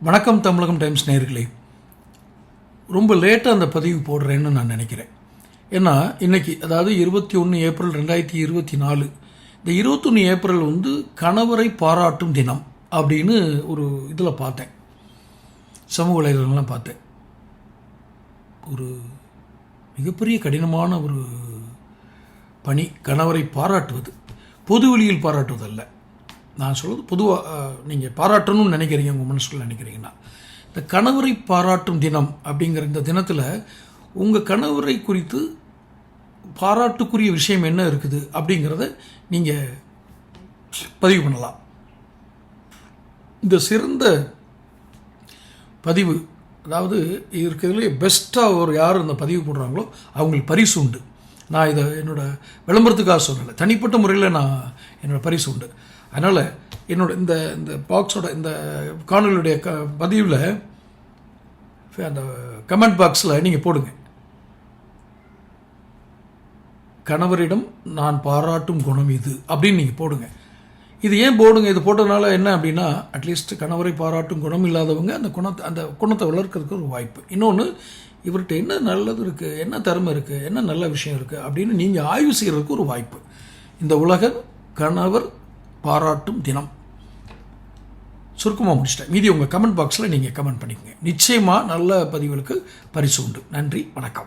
வணக்கம் தமிழகம் டைம்ஸ் நேர்களே ரொம்ப லேட்டாக அந்த பதிவு போடுறேன்னு நான் நினைக்கிறேன். ஏன்னா இன்னைக்கு அதாவது இருபத்தி ஒன்று ஏப்ரல் ரெண்டாயிரத்தி இருபத்தி நாலு இந்த இருபத்தொன்று ஏப்ரல் வந்து கணவரை பாராட்டும் தினம் அப்படின்னு ஒரு இதில் பார்த்தேன். சமூக வலைதளங்கள்லாம் பார்த்தேன். ஒரு மிகப்பெரிய கடினமான ஒரு பணி கணவரை பாராட்டுவது. பொது வெளியில் பாராட்டுவதல்ல. நான் சொல்வது பொதுவாக நீங்கள் பாராட்டணும்னு நினைக்கிறீங்க உங்கள் மனசுக்குள்ள நினைக்கிறீங்கன்னா. இந்த கணவரை பாராட்டும் தினம் அப்படிங்கிற இந்த தினத்தில் உங்கள் கணவரை குறித்து பாராட்டுக்குரிய விஷயம் என்ன இருக்குது அப்படிங்கிறத நீங்கள் பதிவு பண்ணலாம். இந்த சிறந்த பதிவு அதாவது இருக்கிறதுலே பெஸ்ட்டாக ஒரு யார் இந்த பதிவு போடுறாங்களோ அவங்களுக்கு பரிசு உண்டு. நான் இதை என்னோடய விளம்பரத்துக்காக சொல்லலை தனிப்பட்ட முறையில் நான் என்னோட பரிசு உண்டு. அதனால் என்னோட இந்த இந்த பாக்ஸோட இந்த காணொலியுடைய க பதிவில் அந்த கமெண்ட் பாக்ஸில் நீங்கள் போடுங்க. கணவரிடம் நான் பாராட்டும் குணம் இது அப்படின்னு நீங்கள் போடுங்க. இது ஏன் போடுங்க? இது போட்டதுனால என்ன அப்படின்னா அட்லீஸ்ட் கணவரை பாராட்டும் குணம் இல்லாதவங்க அந்த குணத்தை அந்த குணத்தை வளர்க்கறதுக்கு ஒரு வாய்ப்பு. இன்னொன்று இவர்கிட்ட என்ன நல்லது இருக்குது என்ன திறமை இருக்குது என்ன நல்ல விஷயம் இருக்குது அப்படின்னு நீங்கள் ஆய்வு செய்கிறதுக்கு ஒரு வாய்ப்பு. இந்த உலகம் கணவர் பாராட்டும் தினம். சுருக்கமாக முடிச்சிட்டேன். மீதி உங்கள் கமெண்ட் பாக்ஸில் நீங்கள் கமெண்ட் பண்ணிக்கோங்க. நிச்சயமாக நல்ல பதிவுகளுக்கு பரிசு உண்டு. நன்றி. வணக்கம்.